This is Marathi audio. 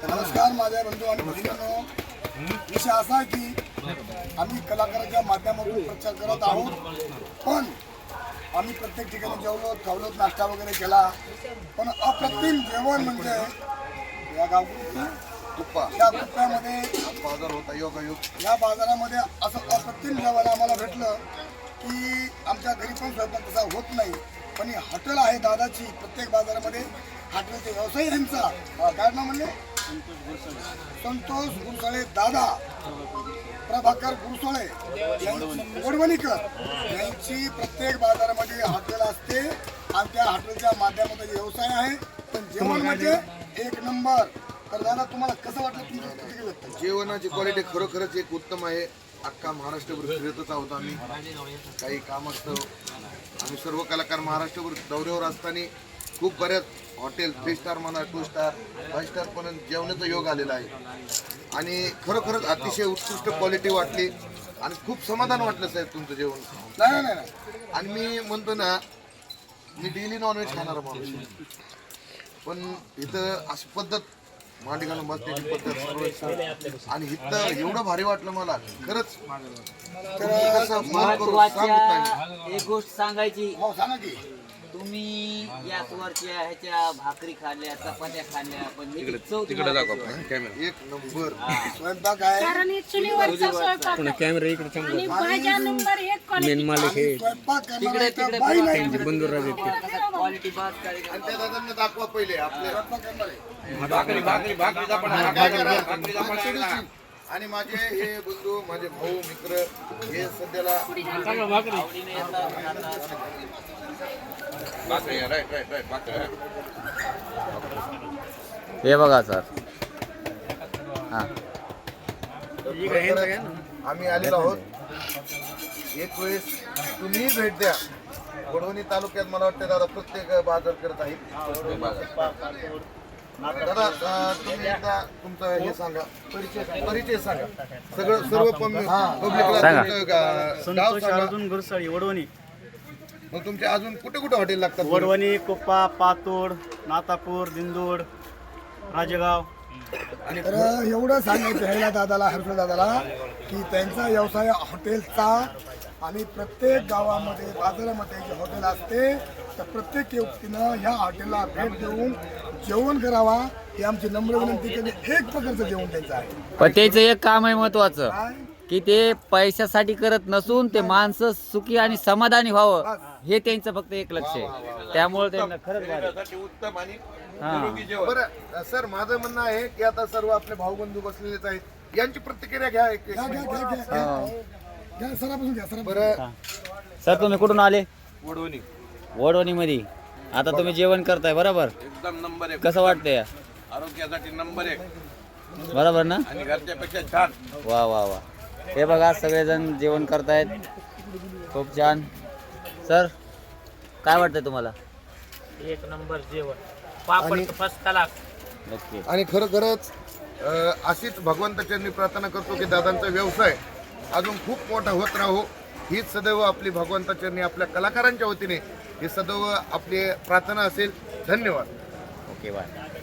नमस्कार माझ्या बंधू आणि भगिनींनो. विषय असा आहे की आम्ही कलाकाराच्या माध्यमातून प्रचार करत आहोत पण आम्ही प्रत्येक ठिकाणी जेवलो खावलो नाश्ता वगैरे केला पण अप्रतिम जेवण म्हणजे या तुप्पा. या कुप्प्यामध्ये बाजार होता योगायोग. या बाजारामध्ये असं अप्रतिम जेवण आम्हाला भेटलं की आमच्या घरी पण स्वयंपाक तसा होत नाही. पण ही हॉटेल आहे दादाची प्रत्येक बाजारामध्ये हॉटेलचे व्यवसाय यांचा. अं, काय नाव म्हणले संतोष गुरसळे. दादा प्रभाकर गुरसोळे यांची- वडवणीकर यांची प्रत्येक बाजारामध्ये हॉटेल असते आणि त्या हॉटेलच्या माध्यमातून व्यवसाय आहे. पण जेवण म्हणजे एक नंबर. तर दादा तुम्हाला कसं वाटलं तुमचं. जेवणाची क्वालिटी खरोखरच एक उत्तम आहे. अख्खा महाराष्ट्रभर फिरतच आहोत आम्ही. काही काम असतं. आम्ही सर्व कलाकार महाराष्ट्रभर दौऱ्यावर असताना खूप बऱ्याच हॉटेल थ्री स्टार म्हणा टू स्टार फाय स्टार पण जेवणाचा योग आलेला आहे. आणि खरोखरच अतिशय उत्कृष्ट क्वालिटी वाटली. आणि खूप समाधान वाटलं साहेब तुमचं जेवण. नाही नाही, नाही. नाही आणि मी म्हणतो ना मी डेली नॉनव्हेज खाणारा माणूस. पण इथं अशी पद्धत मांडी घालून बसण्याची पद्धत सर्व आणि इथं एवढं भारी वाटलं मला खरंच. करून सांगत नाही. महत्त्वाच्या एक गोष्ट सांगायची. हो सांगा की. तुम्ही गॅसवरच्या ह्याच्या भाकरी खाल्ल्या चपात्या खाल्ल्या पण ह्याची चव तुम्हाला कशी वाटली? एक नंबर. स्वयंपाक आहे. कारण हे चुलीवरचा स्वयंपाक आणि भाज्या नंबर एक क्वालिटी स्वयंपाक करणारा तिकडे तिकडे बाई नाही. तुम्हाला कसा क्वालिटी बात कार्यक्रम आणि त्या दादांना दाखवा पहिले आपल्या स्वयंपाक करणार आहे. आणि माझे हे बंधू माझे भाऊ मित्र हे सध्याला. हे बघा सर. हा. आम्ही आलेलो आहोत. एक वेळेस तुम्ही भेट द्या. वडवणी तालुक्यात मला वाटतं दादा प्रत्येक बाजार करत आहे दादा अं, तुम्ही एकदा तुमचं हे सांगा. परिचय परिचय सांगा. सगळं सर्व पब्लिकला सांगा. गा- गाव संतोष सांगा. अर्जुन गुरसाळी वडवणी. मग तुमचे अजून कुठे कुठे हॉटेल लागतात वडवणी कोप्पा पातोड नातापूर दिंदोड राजेगाव. तर एवढं सांगायचं ह्याला दादाला हर्षल दादाला की त्यांचा व्यवसाय हॉटेलचा आणि प्रत्येक गावामध्ये बाजारामध्ये जे हॉटेल असते तर प्रत्येक व्यक्तीनं ह्या हॉटेलला भेट देऊन जेवण करावा ही आमची नम्र विनंती केली एक प्रकारचं जेवण त्यांचं आहे. पण त्याचं एक काम आहे महत्वाचं काय? की ते पैशासाठी करत नसून ते माणसं सुखी आणि समाधानी व्हावं हे त्यांचं फक्त एक लक्ष आहे. त्यामुळे त्यांना खरंच भारी. उत्तम आणि हा. बरं सर माझं म्हणणं आहे की आता सर्व आपले भाऊ बंधू बसलेलेच आहेत. यांची प्रतिक्रिया घ्या एक घ्या घ्या घ्या घ्या. घ्या. घ्या सरापासून घ्या सरापासून बरं. सर तुम्ही कुठून आले? वडवणी वडवणी मध्ये आता तुम्ही जेवण करताय बरोबर? एकदम नंबर एक. कसं वाटतंय? आरोग्यासाठी नंबर एक. बरोबर ना? आणि घरच्यापेक्षा छान. वा वा वा. हे बघा सगळेजण जेवण करतायत. खूप छान. सर काय वाटतंय तुम्हाला? एक नंबर जेवण. पापड फर्स्ट क्लास नक्की. आणि अ, अशीच भगवंताच्यांनी प्रार्थना करतो की दादांचा व्यवसाय अजून खूप मोठा होत राहो. हीच सदैव आपली भगवंताचरणी आपल्या कलाकारांच्या वतीने ही सदैव आपली प्रार्थना असेल. धन्यवाद. Okay bye.